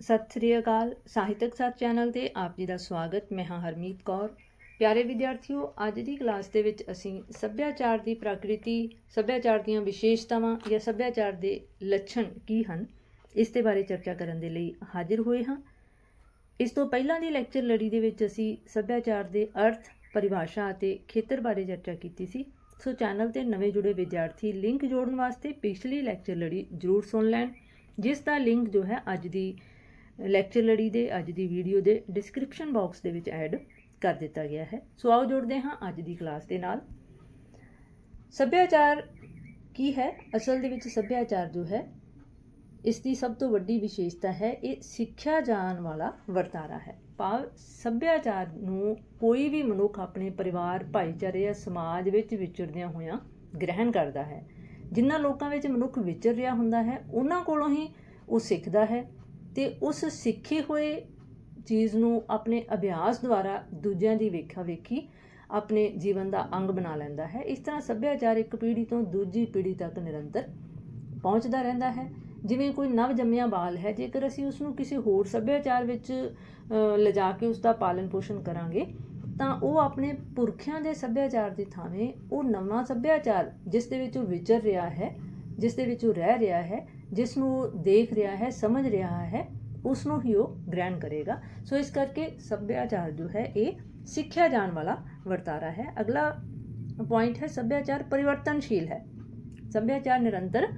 ਸਤਿ ਸ੍ਰੀ ਅਕਾਲ। ਸਾਹਿਤਕ ਸਾਥ ਚੈਨਲ ਤੇ ਆਪ ਜੀ ਦਾ ਸਵਾਗਤ। ਮੈਂ ਹਾਂ ਹਰਮੀਤ ਕੌਰ। ਪਿਆਰੇ ਵਿਦਿਆਰਥੀਓ, ਅੱਜ ਦੀ ਕਲਾਸ ਦੇ ਵਿੱਚ ਅਸੀਂ ਸੱਭਿਆਚਾਰ ਦੀ ਪ੍ਰਕਿਰਤੀ, ਸੱਭਿਆਚਾਰ ਦੀਆਂ ਵਿਸ਼ੇਸ਼ਤਾਵਾਂ ਜਾਂ ਸੱਭਿਆਚਾਰ ਦੇ ਲੱਛਣ ਕੀ ਹਨ, ਇਸ ਦੇ ਬਾਰੇ ਚਰਚਾ ਕਰਨ ਦੇ ਲਈ ਹਾਜ਼ਰ ਹੋਏ ਹਾਂ। ਇਸ ਤੋਂ ਪਹਿਲਾਂ ਦੀ ਲੈਕਚਰ ਲੜੀ ਦੇ ਵਿੱਚ ਅਸੀਂ ਸੱਭਿਆਚਾਰ ਦੇ ਅਰਥ, ਪਰਿਭਾਸ਼ਾ ਅਤੇ ਖੇਤਰ ਬਾਰੇ ਚਰਚਾ ਕੀਤੀ ਸੀ। ਸੋ ਚੈਨਲ ਤੇ ਨਵੇਂ ਜੁੜੇ ਵਿਦਿਆਰਥੀ ਲਿੰਕ ਜੋੜਨ ਵਾਸਤੇ ਪਿਛਲੀ ਲੈਕਚਰ ਲੜੀ ਜ਼ਰੂਰ ਸੁਣ ਲੈਣ, ਜਿਸ ਦਾ ਲਿੰਕ ਜੋ ਹੈ ਅੱਜ ਦੀ ਲੈਕਚਰ ਲੜੀ ਦੇ, ਅੱਜ ਦੀ ਵੀਡੀਓ ਦੇ ਡਿਸਕ੍ਰਿਪਸ਼ਨ ਬਾਕਸ ਦੇ ਵਿੱਚ ਐਡ ਕਰ ਦਿੱਤਾ ਗਿਆ ਹੈ। ਸੋ ਆਓ ਜੁੜਦੇ ਹਾਂ ਅੱਜ ਦੀ ਕਲਾਸ ਦੇ ਨਾਲ। ਸੱਭਿਆਚਾਰ ਕੀ ਹੈ? ਅਸਲ ਦੇ ਵਿੱਚ ਸੱਭਿਆਚਾਰ ਜੋ ਹੈ, ਇਸ ਦੀ ਸਭ ਤੋਂ ਵੱਡੀ ਵਿਸ਼ੇਸ਼ਤਾ ਹੈ, ਇਹ ਸਿੱਖਿਆ ਜਾਣ ਵਾਲਾ ਵਰਤਾਰਾ ਹੈ। ਭਾਵ ਸੱਭਿਆਚਾਰ ਨੂੰ ਕੋਈ ਵੀ ਮਨੁੱਖ ਆਪਣੇ ਪਰਿਵਾਰ, ਭਾਈਚਾਰੇ ਜਾਂ ਸਮਾਜ ਵਿੱਚ ਵਿਚਰਦਿਆਂ ਹੋਇਆਂ ਗ੍ਰਹਿਣ ਕਰਦਾ ਹੈ। ਜਿਨ੍ਹਾਂ ਲੋਕਾਂ ਵਿੱਚ ਮਨੁੱਖ ਵਿਚਰ ਰਿਹਾ ਹੁੰਦਾ ਹੈ, ਉਹਨਾਂ ਕੋਲੋਂ ਹੀ ਉਹ ਸਿੱਖਦਾ ਹੈ। ਤੇ ਉਸ ਸਿੱਖੇ ਹੋਏ ਚੀਜ਼ ਨੂੰ ਆਪਣੇ ਅਭਿਆਸ ਦੁਆਰਾ ਦੂਜਿਆਂ ਦੀ ਵੇਖਾ ਵੇਖੀ ਆਪਣੇ ਜੀਵਨ ਦਾ ਅੰਗ ਬਣਾ ਲੈਂਦਾ ਹੈ। ਇਸ ਤਰ੍ਹਾਂ ਸੱਭਿਆਚਾਰ ਇੱਕ ਪੀੜ੍ਹੀ ਤੋਂ ਦੂਜੀ ਪੀੜ੍ਹੀ ਤੱਕ ਨਿਰੰਤਰ ਪਹੁੰਚਦਾ ਰਹਿੰਦਾ ਹੈ। ਜਿਵੇਂ ਕੋਈ ਨਵ ਜੰਮਿਆ ਬਾਲ ਹੈ, ਜੇਕਰ ਅਸੀਂ ਉਸ ਨੂੰ ਕਿਸੇ ਹੋਰ ਸੱਭਿਆਚਾਰ ਵਿੱਚ ਲਿਜਾ ਕੇ ਉਸ ਦਾ ਪਾਲਣ ਪੋਸ਼ਣ ਕਰਾਂਗੇ, ਤਾਂ ਉਹ ਆਪਣੇ ਪੁਰਖਿਆਂ ਦੇ ਸੱਭਿਆਚਾਰ ਦੀ ਥਾਵੇਂ ਉਹ ਨਵਾਂ ਸੱਭਿਆਚਾਰ ਜਿਸ ਦੇ ਵਿੱਚ ਉਹ ਵਿਚਰ ਰਿਹਾ ਹੈ, ਜਿਸ ਦੇ ਵਿੱਚ ਉਹ ਰਹਿ ਰਿਹਾ ਹੈ, ਜਿਸ ਨੂੰ ਉਹ ਦੇਖ ਰਿਹਾ ਹੈ, ਸਮਝ ਰਿਹਾ ਹੈ ਉਸ ਨੂੰ ਹੀ ਉਹ ਗ੍ਰਹਿਣ ਕਰੇਗਾ। ਸੋ ਇਸ ਕਰਕੇ ਸੱਭਿਆਚਾਰ ਜੋ ਹੈ, ਇਹ ਸਿੱਖਿਆ ਜਾਣ ਵਾਲਾ ਵਰਤਾਰਾ ਹੈ। ਅਗਲਾ ਪੁਆਇੰਟ ਹੈ, ਸੱਭਿਆਚਾਰ ਪਰਿਵਰਤਨਸ਼ੀਲ ਹੈ। ਸੱਭਿਆਚਾਰ ਨਿਰੰਤਰ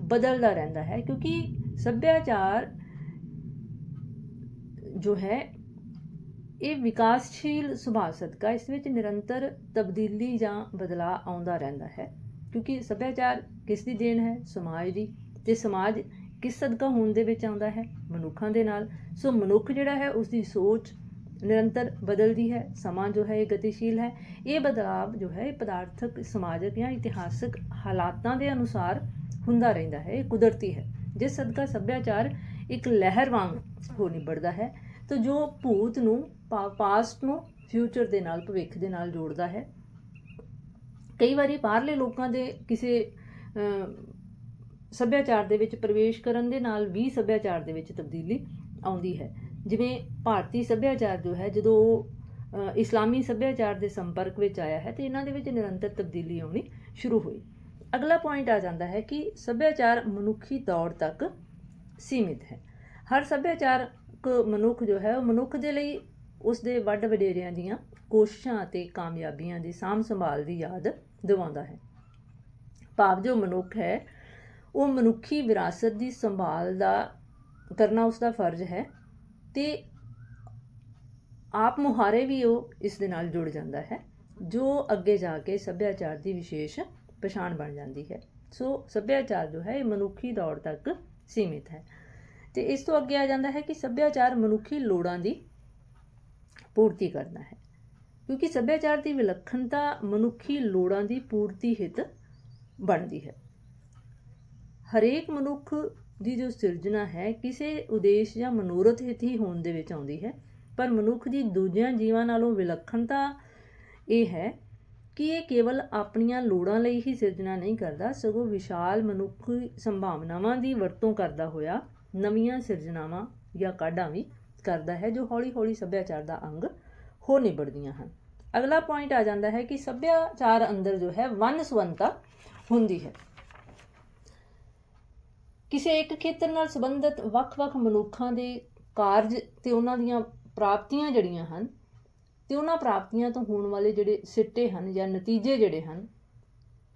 ਬਦਲਦਾ ਰਹਿੰਦਾ ਹੈ, ਕਿਉਂਕਿ ਸੱਭਿਆਚਾਰ ਜੋ ਹੈ, ਇਹ ਵਿਕਾਸਸ਼ੀਲ ਸੁਭਾਅ ਸਦਕਾ ਇਸ ਵਿੱਚ ਨਿਰੰਤਰ ਤਬਦੀਲੀ ਜਾਂ ਬਦਲਾਅ ਆਉਂਦਾ ਰਹਿੰਦਾ ਹੈ। ਕਿਉਂਕਿ ਸੱਭਿਆਚਾਰ ਕਿਸ ਦੀ ਦੇਣ ਹੈ? ਸਮਾਜ ਦੀ। ਤੇ ਸਮਾਜ ਕਿਸ ਸਦਕਾ ਹੋਣ ਦੇ ਵਿੱਚ ਆਉਂਦਾ ਹੈ? ਮਨੁੱਖਾਂ ਦੇ ਨਾਲ। ਸੋ ਮਨੁੱਖ ਜਿਹੜਾ ਹੈ ਉਸ ਦੀ ਸੋਚ ਨਿਰੰਤਰ ਬਦਲਦੀ ਹੈ। ਸਮਾਂ ਜੋ ਹੈ, ਇਹ ਗਤੀਸ਼ੀਲ ਹੈ। ਇਹ ਬਦਲਾਅ ਜੋ ਹੈ, ਇਹ ਪਦਾਰਥਕ, ਸਮਾਜਿਕ ਜਾਂ ਇਤਿਹਾਸਕ ਹਾਲਾਤਾਂ ਦੇ ਅਨੁਸਾਰ ਹੁੰਦਾ ਰਹਿੰਦਾ ਹੈ। ਇਹ ਕੁਦਰਤੀ ਹੈ। ਜਿਸ ਸਦਕਾ ਸੱਭਿਆਚਾਰ ਇੱਕ ਲਹਿਰ ਵਾਂਗ ਹੋ ਨਿਬੜਦਾ ਹੈ, ਤਾਂ ਜੋ ਭੂਤ ਨੂੰ ਪਾਸਟ ਨੂੰ ਫਿਊਚਰ ਦੇ ਨਾਲ, ਭਵਿੱਖ ਦੇ ਨਾਲ ਜੋੜਦਾ ਹੈ। ਕਈ ਵਾਰੀ ਬਾਹਰਲੇ ਲੋਕਾਂ ਦੇ ਕਿਸੇ ਸੱਭਿਆਚਾਰ ਦੇ ਵਿੱਚ ਪ੍ਰਵੇਸ਼ ਕਰਨ ਦੇ ਨਾਲ ਵੀ ਸੱਭਿਆਚਾਰ ਦੇ ਵਿੱਚ ਤਬਦੀਲੀ ਆਉਂਦੀ ਹੈ। ਜਿਵੇਂ ਭਾਰਤੀ ਸੱਭਿਆਚਾਰ ਜੋ ਹੈ, ਜਦੋਂ ਉਹ ਇਸਲਾਮੀ ਸੱਭਿਆਚਾਰ ਦੇ ਸੰਪਰਕ ਵਿੱਚ ਆਇਆ ਹੈ, ਤੇ ਇਹਨਾਂ ਦੇ ਵਿੱਚ ਨਿਰੰਤਰ ਤਬਦੀਲੀ ਆਉਣੀ ਸ਼ੁਰੂ ਹੋਈ। ਅਗਲਾ ਪੁਆਇੰਟ ਆ ਜਾਂਦਾ ਹੈ ਕਿ ਸੱਭਿਆਚਾਰ ਮਨੁੱਖੀ ਦੌੜ ਤੱਕ ਸੀਮਿਤ ਹੈ। ਹਰ ਸੱਭਿਆਚਾਰਕ ਮਨੁੱਖ ਜੋ ਹੈ, ਉਹ ਮਨੁੱਖ ਦੇ ਲਈ ਉਸ ਦੇ ਵੱਡ ਵਡੇਰਿਆਂ ਦੀਆਂ ਕੋਸ਼ਿਸ਼ਾਂ ਅਤੇ ਕਾਮਯਾਬੀਆਂ ਦੀ ਸਾਂਭ ਸੰਭਾਲ ਦੀ ਯਾਦ ਦਿਵਾਉਂਦਾ ਹੈ। ਭਾਵ ਜੋ ਮਨੁੱਖ ਹੈ ਉਹ ਮਨੁੱਖੀ ਵਿਰਾਸਤ ਦੀ ਸੰਭਾਲ ਦਾ, ਕਰਨਾ ਉਸ ਦਾ ਫਰਜ਼ ਹੈ ਤੇ ਆਪ ਮੁਹਾਰੇ ਵੀ ਉਹ ਇਸ ਦੇ ਨਾਲ ਜੁੜ ਜਾਂਦਾ ਹੈ, ਜੋ ਅੱਗੇ ਜਾ ਕੇ ਸੱਭਿਆਚਾਰ ਦੀ ਵਿਸ਼ੇਸ਼ ਪਛਾਣ ਬਣ ਜਾਂਦੀ ਹੈ। ਸੋ ਸੱਭਿਆਚਾਰ ਜੋ ਹੈ ਇਹ ਮਨੁੱਖੀ ਦੌਰ ਤੱਕ ਸੀਮਿਤ ਹੈ। ਤੇ ਇਸ ਤੋਂ ਅੱਗੇ ਆ ਜਾਂਦਾ ਹੈ ਕਿ ਸੱਭਿਆਚਾਰ ਮਨੁੱਖੀ ਲੋੜਾਂ ਦੀ ਪੂਰਤੀ ਕਰਨਾ ਹੈ। ਕਿਉਂਕਿ ਸੱਭਿਆਚਾਰ ਦੀ ਵਿਲੱਖਣਤਾ ਮਨੁੱਖੀ ਲੋੜਾਂ ਦੀ ਪੂਰਤੀ ਹਿਤ ਬਣਦੀ ਹੈ। ਹਰੇਕ ਮਨੁੱਖ ਦੀ ਜੋ ਸਿਰਜਣਾ ਹੈ, ਕਿਸੇ ਉਦੇਸ਼ ਜਾਂ ਮਨੋਰਥ ਹਿਤ ਹੀ ਹੋਣ ਦੇ ਵਿੱਚ ਆਉਂਦੀ ਹੈ। ਪਰ ਮਨੁੱਖ ਦੀ ਦੂਜਿਆਂ ਜੀਵਾਂ ਨਾਲੋਂ ਵਿਲੱਖਣਤਾ ਇਹ ਹੈ ਕਿ ਇਹ ਕੇਵਲ ਆਪਣੀਆਂ ਲੋੜਾਂ ਲਈ ਹੀ ਸਿਰਜਣਾ ਨਹੀਂ ਕਰਦਾ, ਸਗੋਂ ਵਿਸ਼ਾਲ ਮਨੁੱਖ ਸੰਭਾਵਨਾਵਾਂ ਦੀ ਵਰਤੋਂ ਕਰਦਾ ਹੋਇਆ ਨਵੀਆਂ ਸਿਰਜਣਾਵਾਂ ਜਾਂ ਕਾਢਾਂ ਵੀ ਕਰਦਾ ਹੈ, ਜੋ ਹੌਲੀ-ਹੌਲੀ ਸੱਭਿਆਚਾਰ ਦਾ ਅੰਗ ਹੋ ਨਿਬੜਦੀਆਂ ਹਨ। ਅਗਲਾ ਪੁਆਇੰਟ ਆ ਜਾਂਦਾ ਹੈ ਕਿ ਸੱਭਿਆਚਾਰ ਅੰਦਰ ਜੋ ਹੈ ਵੰਨ ਸੁਵੰਨਤਾ ਹੁੰਦੀ ਹੈ। ਕਿਸੇ ਇੱਕ ਖੇਤਰ ਨਾਲ ਸੰਬੰਧਿਤ ਵੱਖ-ਵੱਖ ਮਨੁੱਖਾਂ ਦੇ ਕਾਰਜ ਤੇ ਉਹਨਾਂ ਦੀਆਂ ਪ੍ਰਾਪਤੀਆਂ ਜਿਹੜੀਆਂ ਹਨ ਤੇ ਉਹਨਾਂ ਪ੍ਰਾਪਤੀਆਂ ਤੋਂ ਹੋਣ ਵਾਲੇ ਜਿਹੜੇ ਸਿੱਟੇ ਹਨ ਜਾਂ ਨਤੀਜੇ ਜਿਹੜੇ ਹਨ,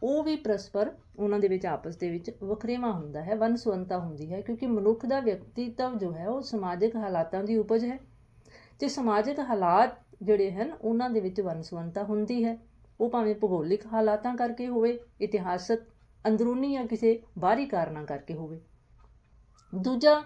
ਉਹ ਵੀ ਪਰਸਪਰ ਉਹਨਾਂ ਦੇ ਵਿੱਚ ਆਪਸ ਦੇ ਵਿੱਚ ਵਖਰੇਵਾ ਹੁੰਦਾ ਹੈ ਵੰਨਸੁਵੰਤਾ ਹੁੰਦੀ ਹੈ, ਕਿਉਂਕਿ ਮਨੁੱਖ ਦਾ ਵਿਅਕਤੀਤਵ ਜੋ ਹੈ ਉਹ ਸਮਾਜਿਕ ਹਾਲਾਤਾਂ ਦੀ ਉਪਜ ਹੈ ਤੇ ਸਮਾਜਿਕ ਹਾਲਾਤ ਜਿਹੜੇ ਹਨ ਉਹਨਾਂ ਦੇ ਵਿੱਚ ਵੰਨਸੁਵੰਤਾ ਹੁੰਦੀ ਹੈ, ਉਹ ਭਾਵੇਂ ਭੂਗੋਲਿਕ ਹਾਲਾਤਾਂ ਕਰਕੇ ਹੋਵੇ, ਇਤਿਹਾਸਕ ਅੰਦਰੂਨੀ ਜਾਂ ਕਿਸੇ ਬਾਹਰੀ ਕਾਰਨਾਂ ਕਰਕੇ ਹੋਵੇ। ਦੂਜਾ,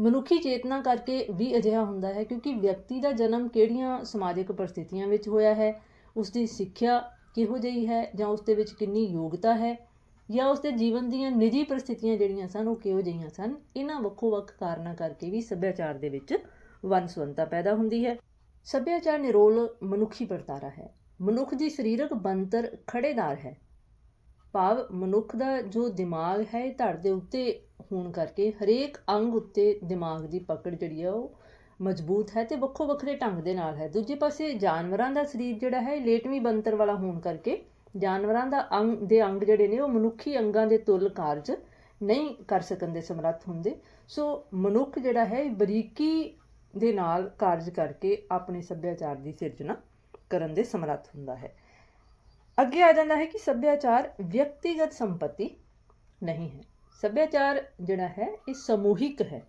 ਮਨੁੱਖੀ ਚੇਤਨਾ ਕਰਕੇ ਵੀ ਅਜਿਹਾ ਹੁੰਦਾ ਹੈ ਕਿਉਂਕਿ ਵਿਅਕਤੀ ਦਾ ਜਨਮ ਕਿਹੜੀਆਂ ਸਮਾਜਿਕ ਪਰਿਸਥਿਤੀਆਂ ਵਿੱਚ ਹੋਇਆ ਹੈ ਉਸ ਦੀ ਸਿੱਖਿਆ ਕਿਹੋ ਜਿਹੀ ਹੈ ਜਾਂ ਉਸ ਦੇ ਵਿੱਚ ਕਿੰਨੀ ਯੋਗਤਾ ਹੈ ਜਾਂ ਉਸ ਦੇ ਜੀਵਨ ਦੀਆਂ ਨਿੱਜੀ ਪਰਿਸਥਿਤੀਆਂ ਜਿਹੜੀਆਂ ਸਨ ਉਹ ਕਿਹੋ ਜਿਹੀਆਂ ਸਨ, ਇਹਨਾਂ ਵੱਖੋ-ਵੱਖ ਕਾਰਨਾਂ ਕਰਕੇ ਵੀ ਸੱਭਿਆਚਾਰ ਦੇ ਵਿੱਚ ਵੰਨਸੁਵੰਤਾ ਪੈਦਾ ਹੁੰਦੀ ਹੈ। ਸੱਭਿਆਚਾਰ ਨਿਰੋਲ ਮਨੁੱਖੀ ਵਰਤਾਰਾ ਹੈ। ਮਨੁੱਖ ਦੀ ਸਰੀਰਕ ਬਣਤਰ ਖੜੇਦਾਰ ਹੈ। ਭਾਵ ਮਨੁੱਖ ਦਾ ਜੋ ਦਿਮਾਗ ਹੈ ਇਹ ਧੜ ਦੇ ਉੱਤੇ ਹੋਣ ਕਰਕੇ ਹਰੇਕ ਅੰਗ ਉੱਤੇ ਦਿਮਾਗ ਦੀ ਪਕੜ ਜਿਹੜੀ ਆ ਉਹ ਮਜ਼ਬੂਤ ਹੈ ਤੇ ਵੱਖੋ ਵੱਖਰੇ ਢੰਗ ਦੇ ਨਾਲ ਹੈ। ਦੂਜੇ ਪਾਸੇ ਜਾਨਵਰਾਂ ਦਾ ਸਰੀਰ ਜਿਹੜਾ ਹੈ ਇਹ ਲੇਟਵੀਂ ਬੰਤਰ ਵਾਲਾ ਹੋਣ ਕਰਕੇ ਜਾਨਵਰਾਂ ਦਾ ਅੰਗ ਦੇ ਅੰਗ ਜਿਹੜੇ ਨੇ ਉਹ ਮਨੁੱਖੀ ਅੰਗਾਂ ਦੇ ਤੁਲ ਕਾਰਜ ਨਹੀਂ ਕਰ ਸਕਣ ਦੇ ਸਮਰੱਥ ਹੁੰਦੇ। ਸੋ ਮਨੁੱਖ ਜਿਹੜਾ ਹੈ ਇਹ ਬਰੀਕੀ ਦੇ ਨਾਲ ਕਾਰਜ ਕਰਕੇ ਆਪਣੇ ਸੱਭਿਆਚਾਰ ਦੀ ਸਿਰਜਣਾ ਕਰਨ ਦੇ ਸਮਰੱਥ ਹੁੰਦਾ ਹੈ। ਅੱਗੇ ਆ ਜਾਂਦਾ ਹੈ ਕਿ ਸੱਭਿਆਚਾਰ ਵਿਅਕਤੀਗਤ ਸੰਪਤੀ ਨਹੀਂ ਹੈ। ਸੱਭਿਆਚਾਰ ਜਿਹੜਾ ਹੈ, ਇਹ ਸਮੂਹਿਕ ਹੈ,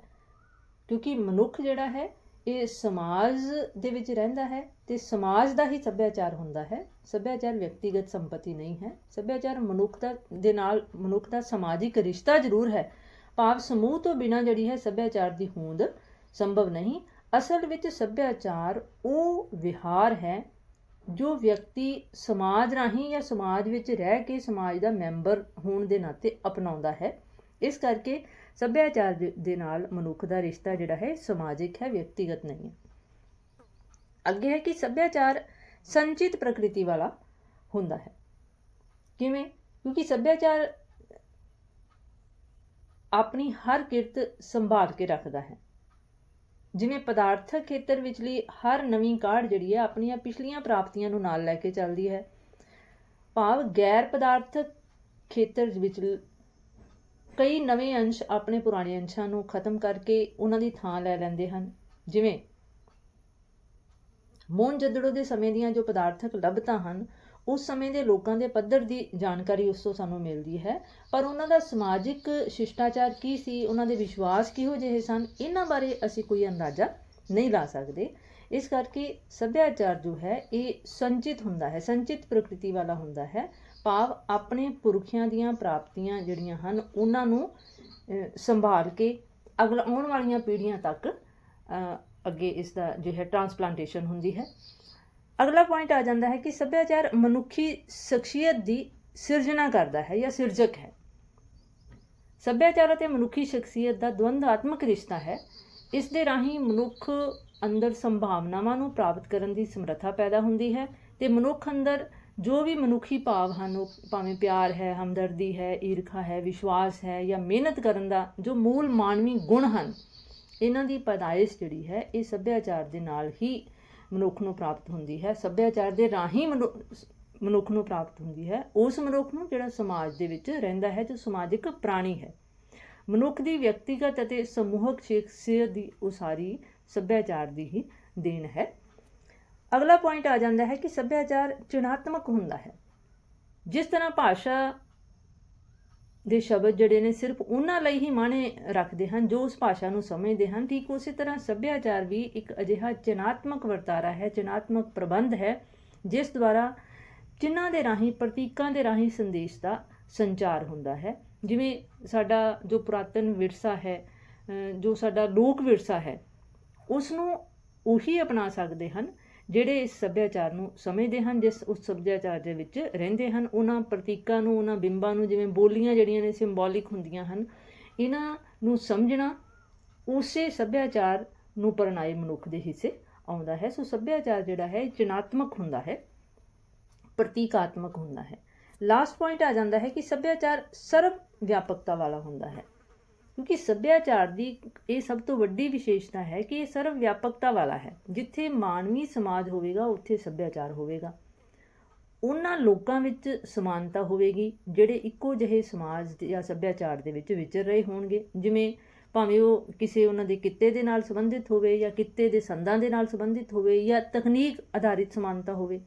ਕਿਉਂਕਿ ਮਨੁੱਖ ਜਿਹੜਾ ਹੈ, ਇਹ ਸਮਾਜ ਦੇ ਵਿੱਚ ਰਹਿੰਦਾ ਹੈ ਤੇ ਸਮਾਜ ਦਾ ਹੀ ਸੱਭਿਆਚਾਰ ਹੁੰਦਾ ਹੈ। ਸੱਭਿਆਚਾਰ ਵਿਅਕਤੀਗਤ ਸੰਪਤੀ ਨਹੀਂ ਹੈ। ਸੱਭਿਆਚਾਰ ਮਨੁੱਖ ਦਾ, ਦੇ ਨਾਲ ਮਨੁੱਖ ਦਾ ਸਮਾਜਿਕ ਰਿਸ਼ਤਾ ਜ਼ਰੂਰ ਹੈ। ਭਾਵ ਸਮੂਹ ਤੋਂ ਬਿਨਾਂ ਜਿਹੜੀ ਹੈ, ਸੱਭਿਆਚਾਰ ਦੀ ਹੋਂਦ ਸੰਭਵ ਨਹੀਂ। ਅਸਲ ਵਿੱਚ ਸੱਭਿਆਚਾਰ ਉਹ ਵਿਹਾਰ ਹੈ ਜੋ ਵਿਅਕਤੀ ਸਮਾਜ ਰਾਹੀਂ ਜਾਂ ਸਮਾਜ ਵਿੱਚ ਰਹਿ ਕੇ ਸਮਾਜ ਦਾ ਮੈਂਬਰ ਹੋਣ ਦੇ ਨਾਤੇ ਅਪਣਾਉਂਦਾ ਹੈ, ਇਸ ਕਰਕੇ ਸੱਭਿਆਚਾਰ ਦੇ- ਦੇ ਨਾਲ ਮਨੁੱਖ ਦਾ ਰਿਸ਼ਤਾ ਜਿਹੜਾ ਹੈ ਸਮਾਜਿਕ ਹੈ, ਵਿਅਕਤੀਗਤ ਨਹੀਂ ਹੈ। ਅੱਗੇ ਹੈ ਕਿ ਸੱਭਿਆਚਾਰ ਸੰਚਿਤ ਪ੍ਰਕਿਰਤੀ ਵਾਲਾ ਹੁੰਦਾ ਹੈ। ਕਿਵੇਂ? ਕਿਉਂਕਿ ਸੱਭਿਆਚਾਰ ਆਪਣੀ ਹਰ ਕਿਰਤ ਸੰਭਾਲ ਕੇ ਰੱਖਦਾ ਹੈ। ਜਿਵੇਂ ਪਦਾਰਥਕ ਖੇਤਰ ਵਿਚਲੀ ਹਰ ਨਵੀਂ ਕਾਢ ਜਿਹੜੀ ਹੈ ਆਪਣੀਆਂ ਪਿਛਲੀਆਂ ਪ੍ਰਾਪਤੀਆਂ ਨੂੰ ਨਾਲ ਲੈ ਕੇ ਚੱਲਦੀ ਹੈ। ਭਾਵ ਗੈਰ ਪਦਾਰਥਕ ਖੇਤਰ ਵਿੱਚ ਕਈ ਨਵੇਂ ਅੰਸ਼ ਆਪਣੇ ਪੁਰਾਣੇ ਅੰਸ਼ਾਂ ਨੂੰ ਖਤਮ ਕਰਕੇ ਉਹਨਾਂ ਦੀ ਥਾਂ ਲੈ ਲੈਂਦੇ ਹਨ। ਜਿਵੇਂ ਮੋਹਨ ਜੱਦੜੋ ਦੇ ਸਮੇਂ ਦੀਆਂ ਜੋ ਪਦਾਰਥਕ ਲੱਭਤਾਂ ਹਨ ਉਸ ਸਮੇਂ ਦੇ ਲੋਕਾਂ ਦੇ ਪੱਧਰ ਦੀ ਜਾਣਕਾਰੀ ਉਸ ਤੋਂ ਸਾਨੂੰ ਮਿਲਦੀ ਹੈ। ਪਰ ਉਹਨਾਂ ਦਾ ਸਮਾਜਿਕ ਸ਼ਿਸ਼ਟਾਚਾਰ ਕੀ ਸੀ? ਉਹਨਾਂ ਦੇ ਵਿਸ਼ਵਾਸ ਕਿਹੋ ਜਿਹੇ ਸਨ? ਇਹਨਾਂ ਬਾਰੇ ਅਸੀਂ ਕੋਈ ਅੰਦਾਜ਼ਾ ਨਹੀਂ ਲਾ ਸਕਦੇ। ਇਸ ਕਰਕੇ ਸੱਭਿਆਚਾਰ ਜੋ ਹੈ, ਇਹ ਸੰਚਿਤ ਹੁੰਦਾ ਹੈ, ਸੰਚਿਤ ਪ੍ਰਕਿਰਤੀ ਵਾਲਾ ਹੁੰਦਾ ਹੈ। ਭਾਵ ਆਪਣੇ ਪੁਰਖਿਆਂ ਦੀਆਂ ਪ੍ਰਾਪਤੀਆਂ ਜਿਹੜੀਆਂ ਹਨ, ਉਹਨਾਂ ਨੂੰ ਸੰਭਾਲ ਕੇ ਅਗਲਾ ਆਉਣ ਵਾਲੀਆਂ ਪੀੜ੍ਹੀਆਂ ਤੱਕ ਅੱਗੇ ਇਸ ਦਾ ਜੋ ਹੈ, ਟਰਾਂਸਪਲਾਂਟੇਸ਼ਨ ਹੁੰਦੀ ਹੈ। ਅਗਲਾ ਪੁਆਇੰਟ ਆ ਜਾਂਦਾ ਹੈ ਕਿ ਸੱਭਿਆਚਾਰ ਮਨੁੱਖੀ ਸ਼ਖਸੀਅਤ ਦੀ ਸਿਰਜਣਾ ਕਰਦਾ ਹੈ ਜਾਂ ਸਿਰਜਕ ਹੈ। ਸੱਭਿਆਚਾਰ ਅਤੇ ਮਨੁੱਖੀ ਸ਼ਖਸੀਅਤ ਦਾ ਦਵੰਦਾਤਮਕ ਰਿਸ਼ਤਾ ਹੈ। ਇਸ ਦੇ ਰਾਹੀਂ ਮਨੁੱਖ ਅੰਦਰ ਸੰਭਾਵਨਾਵਾਂ ਨੂੰ ਪ੍ਰਾਪਤ ਕਰਨ ਦੀ ਸਮਰੱਥਾ ਪੈਦਾ ਹੁੰਦੀ ਹੈ ਤੇ ਮਨੁੱਖ ਅੰਦਰ ਜੋ ਵੀ ਮਨੁੱਖੀ ਭਾਵ ਹਨ, ਉਹ ਭਾਵੇਂ ਪਿਆਰ ਹੈ, ਹਮਦਰਦੀ ਹੈ, ਈਰਖਾ ਹੈ, ਵਿਸ਼ਵਾਸ ਹੈ ਜਾਂ ਮਿਹਨਤ ਕਰਨ ਦਾ ਜੋ ਮੂਲ ਮਾਨਵੀ ਗੁਣ ਹਨ, ਇਹਨਾਂ ਦੀ ਪੈਦਾਇਸ਼ ਜਿਹੜੀ ਹੈ, ਇਹ ਸੱਭਿਆਚਾਰ ਦੇ ਨਾਲ ਹੀ ਮਨੁੱਖ ਨੂੰ ਪ੍ਰਾਪਤ ਹੁੰਦੀ ਹੈ, ਸੱਭਿਆਚਾਰ ਦੇ ਰਾਹੀਂ ਮਨੁ- ਮਨੁੱਖ ਨੂੰ ਪ੍ਰਾਪਤ ਹੁੰਦੀ ਹੈ। ਉਸ ਮਨੁੱਖ ਨੂੰ ਜਿਹੜਾ ਸਮਾਜ ਦੇ ਵਿੱਚ ਰਹਿੰਦਾ ਹੈ, ਜੋ ਸਮਾਜਿਕ ਪ੍ਰਾਣੀ ਹੈ। ਮਨੁੱਖ ਦੀ ਵਿਅਕਤੀਗਤ ਅਤੇ ਸਮੂਹਕ ਸ਼ਖਸੀਅਤ ਦੀ ਉਸਾਰੀ ਸੱਭਿਆਚਾਰ ਦੀ ਹੀ ਦੇਣ ਹੈ। ਅਗਲਾ ਪੁਆਇੰਟ ਆ ਜਾਂਦਾ ਹੈ ਕਿ ਸੱਭਿਆਚਾਰ ਚਿਣਾਤਮਕ ਹੁੰਦਾ ਹੈ। ਜਿਸ ਤਰ੍ਹਾਂ ਭਾਸ਼ਾ ਦੇ ਸ਼ਬਦ ਜਿਹੜੇ ਨੇ ਸਿਰਫ ਉਹਨਾਂ ਲਈ ਹੀ ਮਾਣੇ ਰੱਖਦੇ ਹਨ, ਜੋ ਉਸ ਭਾਸ਼ਾ ਨੂੰ ਸਮਝਦੇ ਹਨ। ਠੀਕ ਉਸੇ ਤਰ੍ਹਾਂ ਸੱਭਿਆਚਾਰ ਵੀ ਇੱਕ ਅਜਿਹਾ ਚਿਨਾਤਮਕ ਵਰਤਾਰਾ ਹੈ ਚਿਨਾਤਮਕ ਪ੍ਰਬੰਧ ਹੈ, ਜਿਸ ਦੁਆਰਾ ਚਿੰਨਾਂ ਦੇ ਰਾਹੀਂ, ਪ੍ਰਤੀਕਾਂ ਦੇ ਰਾਹੀਂ ਸੰਦੇਸ਼ ਦਾ ਸੰਚਾਰ ਹੁੰਦਾ ਹੈ। ਜਿਵੇਂ ਸਾਡਾ ਜੋ ਪੁਰਾਤਨ ਵਿਰਸਾ ਹੈ ਜੋ ਸਾਡਾ ਲੋਕ ਵਿਰਸਾ ਹੈ ਉਸ ਨੂੰ ਉਹੀ ਅਪਣਾ ਸਕਦੇ ਹਨ। ਜਿਹੜੇ ਇਸ ਸੱਭਿਆਚਾਰ ਨੂੰ ਸਮਝਦੇ ਹਨ, ਜਿਸ ਉਸ ਸੱਭਿਆਚਾਰ ਦੇ ਵਿੱਚ ਰਹਿੰਦੇ ਹਨ, ਉਹਨਾਂ ਪ੍ਰਤੀਕਾਂ ਨੂੰ, ਉਹਨਾਂ ਬਿੰਬਾਂ ਨੂੰ, ਜਿਵੇਂ ਬੋਲੀਆਂ ਜਿਹੜੀਆਂ ਨੇ ਸਿੰਬੋਲਿਕ ਹੁੰਦੀਆਂ ਹਨ, ਇਹਨਾਂ ਨੂੰ ਸਮਝਣਾ ਉਸੇ ਸੱਭਿਆਚਾਰ ਨੂੰ ਪਰਨਾਏ ਮਨੁੱਖ ਦੇ ਹਿੱਸੇ ਆਉਂਦਾ ਹੈ। ਸੋ ਸੱਭਿਆਚਾਰ ਜਿਹੜਾ ਹੈ, ਇਹ ਚਿਨਾਤਮਕ ਹੁੰਦਾ ਹੈ, ਪ੍ਰਤੀਕਾਤਮਕ ਹੁੰਦਾ ਹੈ। ਲਾਸਟ ਪੁਆਇੰਟ ਆ ਜਾਂਦਾ ਹੈ ਕਿ ਸੱਭਿਆਚਾਰ ਸਰਵ ਵਿਆਪਕਤਾ ਵਾਲਾ ਹੁੰਦਾ ਹੈ। ਕਿਉਂਕਿ ਸੱਭਿਆਚਾਰ ਦੀ ਇਹ ਸਭ ਤੋਂ ਵੱਡੀ ਵਿਸ਼ੇਸ਼ਤਾ ਹੈ ਕਿ ਇਹ ਸਰਵ ਵਿਆਪਕਤਾ ਵਾਲਾ ਹੈ। ਜਿੱਥੇ ਮਾਨਵੀ ਸਮਾਜ ਹੋਵੇਗਾ, ਉੱਥੇ ਸੱਭਿਆਚਾਰ ਹੋਵੇਗਾ। ਉਹਨਾਂ ਲੋਕਾਂ ਵਿੱਚ ਸਮਾਨਤਾ ਹੋਵੇਗੀ, ਜਿਹੜੇ ਇੱਕੋ ਜਿਹੇ ਸਮਾਜ ਜਾਂ ਸੱਭਿਆਚਾਰ ਦੇ ਵਿੱਚ ਵਿਚਰ ਰਹੇ ਹੋਣਗੇ। ਜਿਵੇਂ ਭਾਵੇਂ ਉਹ ਕਿਸੇ ਉਹਨਾਂ ਦੇ ਕਿੱਤੇ ਦੇ ਨਾਲ ਸੰਬੰਧਿਤ ਹੋਵੇ ਜਾਂ ਕਿੱਤੇ ਦੇ ਸੰਦਾਂ ਦੇ ਨਾਲ ਸੰਬੰਧਿਤ ਹੋਵੇ ਜਾਂ ਤਕਨੀਕ ਆਧਾਰਿਤ ਸਮਾਨਤਾ ਹੋਵੇ।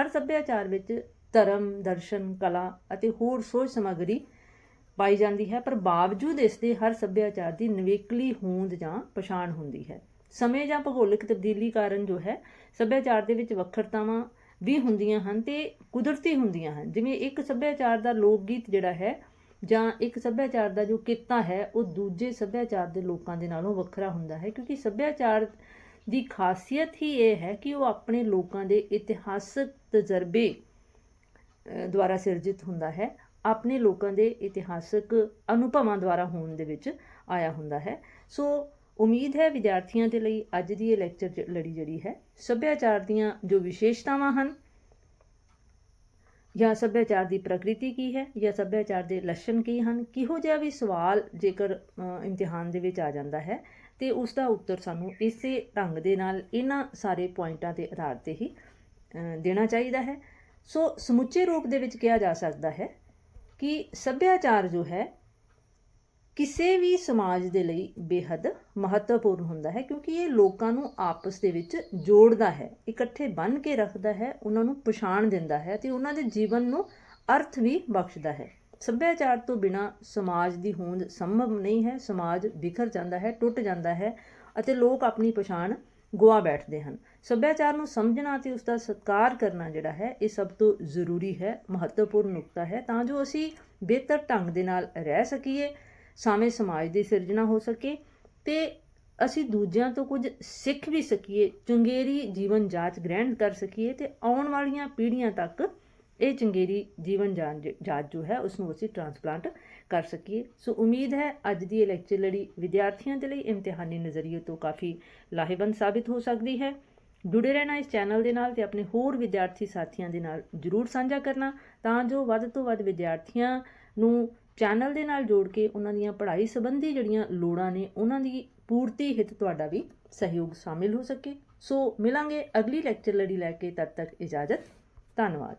ਹਰ ਸੱਭਿਆਚਾਰ ਵਿੱਚ ਧਰਮ, ਦਰਸ਼ਨ, ਕਲਾ ਅਤੇ ਹੋਰ ਸੋਚ ਸਮੱਗਰੀ ਪਾਈ ਜਾਂਦੀ ਹੈ, ਪਰ ਬਾਵਜੂਦ ਇਸ ਦੇ ਹਰ ਸੱਭਿਆਚਾਰ ਦੀ ਨਿਵੇਕਲੀ ਹੋਂਦ ਜਾਂ ਪਛਾਣ ਹੁੰਦੀ ਹੈ। ਸਮੇਂ ਜਾਂ ਭੂਗੋਲਿਕ ਤਬਦੀਲੀ ਕਾਰਨ ਜੋ ਹੈ, ਸੱਭਿਆਚਾਰ ਦੇ ਵਿੱਚ ਵੱਖਰਤਾਵਾਂ ਵੀ ਹੁੰਦੀਆਂ ਹਨ ਤੇ ਕੁਦਰਤੀ ਹੁੰਦੀਆਂ ਹਨ। ਜਿਵੇਂ ਇੱਕ ਸੱਭਿਆਚਾਰ ਦਾ ਲੋਕ ਗੀਤ ਜਿਹੜਾ ਹੈ ਜਾਂ ਇੱਕ ਸੱਭਿਆਚਾਰ ਦਾ ਜੋ ਕਿੱਤਾ ਹੈ, ਉਹ ਦੂਜੇ ਸੱਭਿਆਚਾਰ ਦੇ ਲੋਕਾਂ ਦੇ ਨਾਲੋਂ ਵੱਖਰਾ ਹੁੰਦਾ ਹੈ, ਕਿਉਂਕਿ ਸੱਭਿਆਚਾਰ ਦੀ ਖਾਸੀਅਤ ਹੀ ਇਹ ਹੈ ਕਿ ਉਹ ਆਪਣੇ ਲੋਕਾਂ ਦੇ ਇਤਿਹਾਸਕ ਤਜਰਬੇ ਦੁਆਰਾ ਸਿਰਜਿਤ ਹੁੰਦਾ ਹੈ। ਆਪਣੇ ਲੋਕਾਂ ਦੇ ਇਤਿਹਾਸਕ ਅਨੁਭਵਾਂ ਦੁਆਰਾ ਹੋਣ ਦੇ ਵਿੱਚ ਆਇਆ ਹੁੰਦਾ ਹੈ। ਸੋ ਉਮੀਦ ਹੈ ਵਿਦਿਆਰਥੀਆਂ ਦੇ ਲਈ ਅੱਜ ਦੀ ਇਹ ਲੈਕਚਰ ਲੜੀ ਜਿਹੜੀ ਹੈ, ਸੱਭਿਆਚਾਰ ਦੀਆਂ ਜੋ ਵਿਸ਼ੇਸ਼ਤਾਵਾਂ ਹਨ, ਜਾਂ ਸੱਭਿਆਚਾਰ ਦੀ ਪ੍ਰਕਿਰਤੀ ਕੀ ਹੈ, ਜਾਂ ਸੱਭਿਆਚਾਰ ਦੇ ਲੱਛਣ ਕੀ ਹਨ, ਕਿਹੋ ਜਿਹਾ ਵੀ ਸਵਾਲ ਜੇਕਰ ਇਮਤਿਹਾਨ ਦੇ ਵਿੱਚ ਆ ਜਾਂਦਾ ਹੈ, ਤੇ ਉਸ ਦਾ ਉੱਤਰ ਸਾਨੂੰ ਇਸੇ ਢੰਗ ਦੇ ਨਾਲ ਇਹਨਾਂ ਸਾਰੇ ਪੁਆਇੰਟਾਂ ਦੇ ਆਧਾਰ ਤੇ ਹੀ ਦੇਣਾ ਚਾਹੀਦਾ ਹੈ। ਸੋ ਸਮੁੱਚੇ ਰੂਪ ਦੇ ਵਿੱਚ ਕਿਹਾ ਜਾ ਸਕਦਾ ਹੈ ਕਿ ਸੱਭਿਆਚਾਰ ਜੋ ਹੈ, ਕਿਸੇ ਵੀ ਸਮਾਜ ਦੇ ਲਈ ਬੇਹੱਦ ਮਹੱਤਵਪੂਰਨ ਹੁੰਦਾ ਹੈ, ਕਿਉਂਕਿ ਇਹ ਲੋਕਾਂ ਨੂੰ ਆਪਸ ਦੇ ਵਿੱਚ ਜੋੜਦਾ ਹੈ, ਇਕੱਠੇ ਬੰਨ੍ਹ ਕੇ ਰੱਖਦਾ ਹੈ, ਉਹਨਾਂ ਨੂੰ ਪਛਾਣ ਦਿੰਦਾ ਹੈ ਤੇ ਉਹਨਾਂ ਦੇ ਜੀਵਨ ਨੂੰ ਅਰਥ ਵੀ ਬਖਸ਼ਦਾ ਹੈ। ਸੱਭਿਆਚਾਰ ਤੋਂ ਬਿਨਾ ਸਮਾਜ ਦੀ ਹੋਂਦ ਸੰਭਵ ਨਹੀਂ ਹੈ, ਸਮਾਜ ਵਿਖਰ ਜਾਂਦਾ ਹੈ, ਟੁੱਟ ਜਾਂਦਾ ਹੈ ਅਤੇ ਲੋਕ ਆਪਣੀ ਪਛਾਣ ਗੁਆ ਬੈਠਦੇ ਹਨ। ਸੱਭਿਆਚਾਰ ਨੂੰ ਸਮਝਣਾ ਤੇ ਉਸ ਦਾ ਸਤਿਕਾਰ ਕਰਨਾ ਜਿਹੜਾ ਹੈ, ਇਹ ਸਭ ਤੋਂ ਜ਼ਰੂਰੀ ਹੈ, ਮਹੱਤਵਪੂਰਨ ਨੁਕਤਾ ਹੈ। ਤਾਂ ਜੋ ਅਸੀਂ ਬਿਹਤਰ ਢੰਗ ਦੇ ਨਾਲ ਰਹਿ ਸਕੀਏ, ਸਾਵੇਂ ਸਮਾਜ ਦੀ ਸਿਰਜਣਾ ਹੋ ਸਕੇ ਤੇ ਅਸੀਂ ਦੂਜਿਆਂ ਤੋਂ ਕੁਝ ਸਿੱਖ ਵੀ ਸਕੀਏ, ਚੰਗੇਰੀ ਜੀਵਨ ਜਾਚ ਗ੍ਰਹਿਣ ਕਰ ਸਕੀਏ ਤੇ ਆਉਣ ਵਾਲੀਆਂ ਪੀੜ੍ਹੀਆਂ ਤੱਕ ਇਹ ਚੰਗੇਰੀ ਜੀਵਨ ਜਾਂਚ ਜੋ ਹੈ ਉਸ ਨੂੰ ਅਸੀਂ ਟ੍ਰਾਂਸਪਲਾਂਟ ਕਰ ਸਕੀਏ। ਸੋ ਉਮੀਦ ਹੈ ਅੱਜ ਦੀ ਇਹ ਲੈਕਚਰ ਲੜੀ ਵਿਦਿਆਰਥੀਆਂ ਦੇ ਲਈ ਇਮਤਿਹਾਨੀ ਨਜ਼ਰੀਏ ਤੋਂ ਕਾਫੀ ਲਾਹੇਵੰਦ ਸਾਬਿਤ ਹੋ ਸਕਦੀ ਹੈ। ਜੁੜੇ ਰਹਿਣਾ ਇਸ ਚੈਨਲ ਦੇ ਨਾਲ ਤੇ ਆਪਣੇ ਹੋਰ ਵਿਦਿਆਰਥੀ ਸਾਥੀਆਂ ਦੇ ਨਾਲ ਜਰੂਰ ਸਾਂਝਾ ਕਰਨਾ, ਤਾਂ ਜੋ ਵੱਧ ਤੋਂ ਵੱਧ ਵਿਦਿਆਰਥੀਆਂ ਨੂੰ ਚੈਨਲ ਦੇ ਨਾਲ ਜੋੜ ਕੇ ਉਹਨਾਂ ਦੀਆਂ ਪੜ੍ਹਾਈ ਸੰਬੰਧੀ ਜਿਹੜੀਆਂ ਲੋੜਾਂ ਨੇ, ਉਹਨਾਂ ਦੀ ਪੂਰਤੀ ਹਿੱਤ ਤੁਹਾਡਾ ਵੀ ਸਹਿਯੋਗ ਸ਼ਾਮਿਲ ਹੋ ਸਕੇ। ਸੋ ਮਿਲਾਂਗੇ ਅਗਲੀ ਲੈਕਚਰ ਲੜੀ ਲੈ ਕੇ, ਤਦ ਤੱਕ ਇਜਾਜ਼ਤ, ਧੰਨਵਾਦ।